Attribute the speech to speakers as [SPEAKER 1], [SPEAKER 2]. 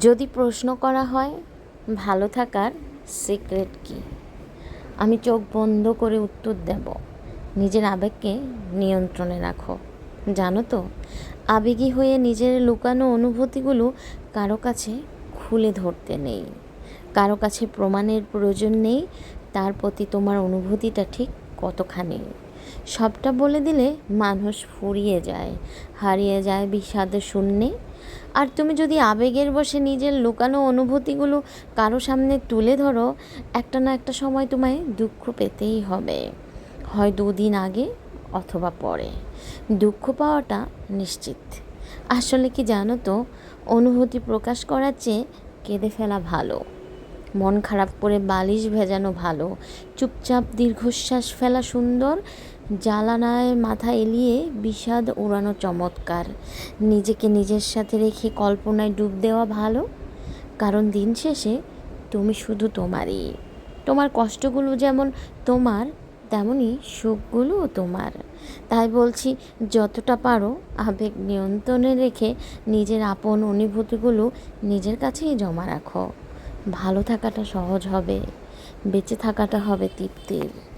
[SPEAKER 1] যদি প্রশ্ন করা হয়, ভালো থাকার সিক্রেট কি? আমি চোখ বন্ধ করে উত্তর দেব, নিজের আবেগকে নিয়ন্ত্রণে রাখো। জানো তো, আবেগী হয়ে নিজের লুকানো অনুভূতিগুলো কারও কাছে খুলে ধরতে নেই। কারও কাছে প্রমাণের প্রয়োজন নেই, তার প্রতি তোমার অনুভূতিটা ঠিক কতখানি? সবটা বলে দিলে মানুষ ফুরিয়ে যায়, হারিয়ে যায় বিষাদ শূন্যে। আর তুমি যদি আবেগের বসে নিজের লুকানো অনুভূতিগুলো কারও সামনে তুলে ধরো, একটা না একটা সময় তোমায় দুঃখ পেতেই হবে। হয় দুদিন আগে অথবা পরে। দুঃখ পাওয়াটা নিশ্চিত। আসলে কি জানো তো, অনুভূতি প্রকাশ করার চেয়ে কেঁদে ফেলা ভালো। মন খারাপ করে বালিশ ভেজানো ভালো। চুপচাপ দীর্ঘশ্বাস ফেলা সুন্দর। জ্বালানায় মাথা এলিয়ে বিষাদ উড়ানো চমৎকার। নিজেকে নিজের সাথে রেখে কল্পনায় ডুব দেওয়া ভালো। কারণ দিন শেষে তুমি শুধু তোমারই। তোমার কষ্টগুলো যেমন তোমার, তেমনই সুখগুলোও তোমার। তাই বলছি, যতটা পারো আবেগ নিয়ন্ত্রণে রেখে নিজের আপন অনুভূতিগুলো নিজের কাছেই জমা রাখো। ভালো থাকাটা সহজ হবে বেঁচে থাকাটা হবে তৃপ্তির।